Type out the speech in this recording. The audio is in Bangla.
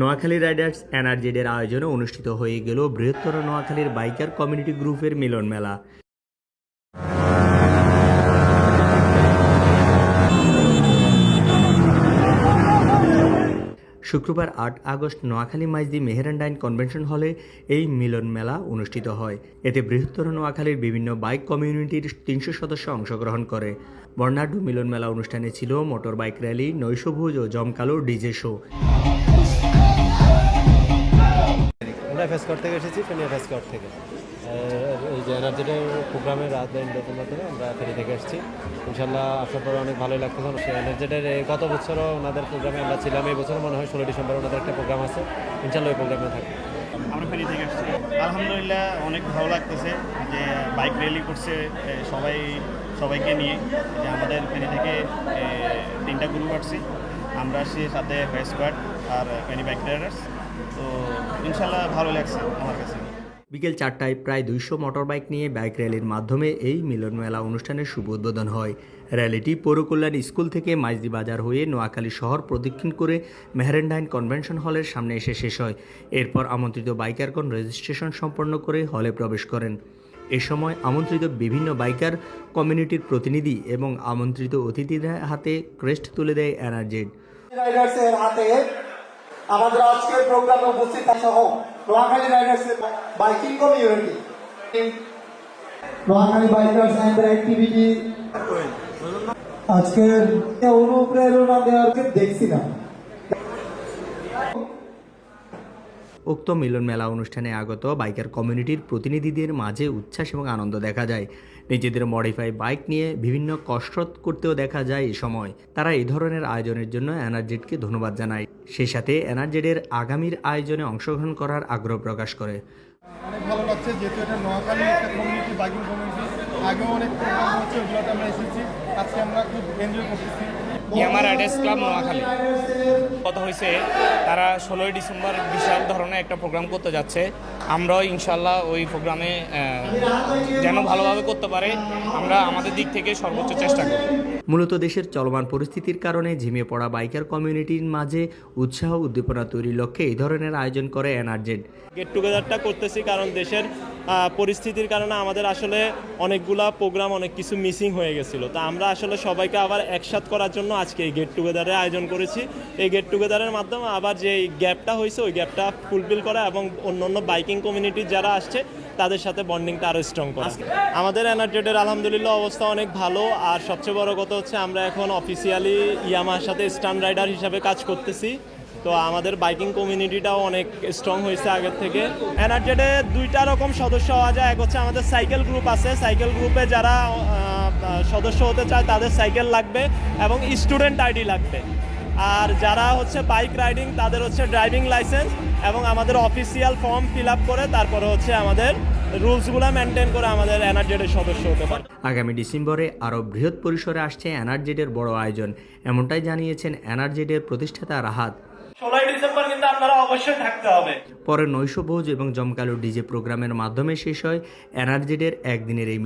নোয়াখালী রাইডার্স এনার্জেডের আয়োজনে অনুষ্ঠিত হয়ে গেল বৃহত্তর নোয়াখালীর বাইকার কমিউনিটি গ্রুপের মিলন মেলা। শুক্রবার আট আগস্ট নোয়াখালী মাইজদি মেহেরান্ডাইন কনভেনশন হলে এই মিলন মেলা অনুষ্ঠিত হয়। এতে বৃহত্তর নোয়াখালীর বিভিন্ন বাইক কমিউনিটির তিনশো সদস্য অংশগ্রহণ করে। বর্ণাঢ্য মিলন মেলা অনুষ্ঠানে ছিল মোটর বাইক র্যালি, নৈশভোজ ও জমকালো ডিজে শো। আমরা ফেসকট থেকে এসেছি ফেনিয়া ফেসকট থেকে। এই যে এনার্জিটার প্রোগ্রামের রাত ইন্ডোর মাধ্যমে আমরা ফেরি থেকে এসেছি। ইনশাল্লাহ আসার পরে অনেক ভালোই লাগতেছে সেই এনার্জিটার গত বছরও ওনাদের প্রোগ্রামে আমরা ছিলাম। এই বছর মনে হয় ষোলো ডিসেম্বর ওনাদের একটা প্রোগ্রাম আছে। ইনশাল্লাহ ওই প্রোগ্রামে থাকবে। আমরা ফেরি থেকে আসছি আলহামদুলিল্লাহ অনেক ভালো লাগতেছে যে বাইক র্যালি করছে সবাই, সবাইকে নিয়ে। যে আমাদের ফেরি থেকে তিনটা গ্রুপ আসছি। আমরা আসছি সাথে ফেসকোয়াড আর ফেনি বাইক রাইডার্স তো ইনশাল্লাহ ভালো লাগছে আমার কাছে। বিকেল চারটায় প্রায় দুইশো মোটরবাইক নিয়ে বাইক র্যালির মাধ্যমে এই মিলন মেলা অনুষ্ঠানের শুভ উদ্বোধন হয়। র্যালিটি পৌরকল্যাণ স্কুল থেকে মাইজদি বাজার হয়ে নোয়াখালী শহর প্রদক্ষিণ করে মেহরেন্ডাইন কনভেনশন হলের সামনে এসে শেষ হয়। এরপর আমন্ত্রিত বাইকারগণ রেজিস্ট্রেশন সম্পন্ন করে হলে প্রবেশ করেন। এ সময় আমন্ত্রিত বিভিন্ন বাইকার কমিউনিটির প্রতিনিধি এবং আমন্ত্রিত অতিথিদের হাতে ক্রেস্ট তুলে দেয় এনার্জেড রাইডার্সের হাতে আমাদের আজকের প্রোগ্রামে উপস্থিত সহ Noakhali riders biking community. Noakhali bikers and activity আজকের অনুপ্রেরণা দেওয়ার দেখছি না উক্ত মিলন মেলা অনুষ্ঠানে আগত বাইকার কমিউনিটির প্রতিনিধিদের মাঝে উচ্ছ্বাস এবং আনন্দ দেখা যায়। নিজেদের মডিফাই বাইক নিয়ে বিভিন্ন কসরত করতেও দেখা যায় এই সময়। তারা এই ধরনের আয়োজনের জন্য এনার্জেডকে ধন্যবাদ জানায়। সেই সাথে এনার্জেডের আগামীর আয়োজনে অংশগ্রহণ করার আগ্রহ প্রকাশ করে। অনেক ভালো লাগছে যেহেতু এটা নোয়াখালী একটা কমিউনিটি বাইকিং কমিউনিটি আগেও অনেক প্রোগ্রাম হচ্ছে ওগুলোতে আমরা এসেছি। আজকে আমরা খুব এনজয় করতেছি। ইয়ামা রাইডার্স ক্লাব নোয়াখালী কথা হয়েছে তারা ষোলোই ডিসেম্বর বিশাল ধরনের একটা প্রোগ্রাম করতে যাচ্ছে। আমরাও ইনশাল্লাহ ওই প্রোগ্রামে যেন ভালোভাবে করতে পারে আমরা আমাদের দিক থেকে সর্বোচ্চ চেষ্টা করি। মূলত দেশের চলমান পরিস্থিতির কারণে ঝিমিয়ে পড়া বাইকার কমিউনিটির মাঝে উৎসাহ উদ্দীপনা তৈরির লক্ষ্যে এই ধরনের আয়োজন করে এনার্জেড গেট টুগেদারটা করতেছি কারণ দেশের পরিস্থিতির কারণে আমাদের আসলে অনেকগুলা প্রোগ্রাম অনেক কিছু মিসিং হয়ে গেছিল। তা আমরা আসলে সবাইকে আবার একসাথ করার জন্য আজকে এই গেট টুগেদারের আয়োজন করেছি। এই গেট টুগেদারের মাধ্যমে আবার যে গ্যাপটা হয়েছে ওই গ্যাপটা ফুলফিল করা এবং অন্য অন্য বাইকিং কমিউনিটির যারা আসছে তাদের সাথে বন্ডিংটা আরও স্ট্রং করা। আমাদের এনার্জেটের আলহামদুলিল্লাহ অবস্থা অনেক ভালো আর সবচেয়ে বড় কথা হচ্ছে আমরা এখন অফিসিয়ালি ইয়ামার সাথে স্টান রাইডার হিসাবে কাজ করতেছি। তো আমাদের বাইকিং কমিউনিটিটাও অনেক স্ট্রং হয়েছে আগের থেকে। এনার্জেডে দুইটা রকম সদস্য হওয়া যায় এক হচ্ছে আমাদের সাইকেল গ্রুপ আছে। সাইকেল গ্রুপে যারা সদস্য হতে চায় তাদের সাইকেল লাগবে এবং স্টুডেন্ট আইডি লাগবে। আর যারা হচ্ছে বাইক রাইডিং তাদের হচ্ছে ড্রাইভিং লাইসেন্স এবং আমাদের অফিসিয়াল ফর্ম ফিল আপ করে তারপরে হচ্ছে আমাদের রুলসগুলো মেনটেন করে আমাদের এনার্জেডের সদস্য হতে পারে। আগামী ডিসেম্বরে আরও বৃহৎ পরিসরে আসছে এনার্জেডের বড় আয়োজন এমনটাই জানিয়েছেন এনার্জেডের প্রতিষ্ঠাতা রাহাত। ষোলোই ডিসেম্বর কিন্তু আপনারা অবশ্যই থাকতে হবে। পরে নৈশভোজ এবং জমকালো ডিজে প্রোগ্রামের মাধ্যমে শেষ হয় এনার্জেডের একদিনের এই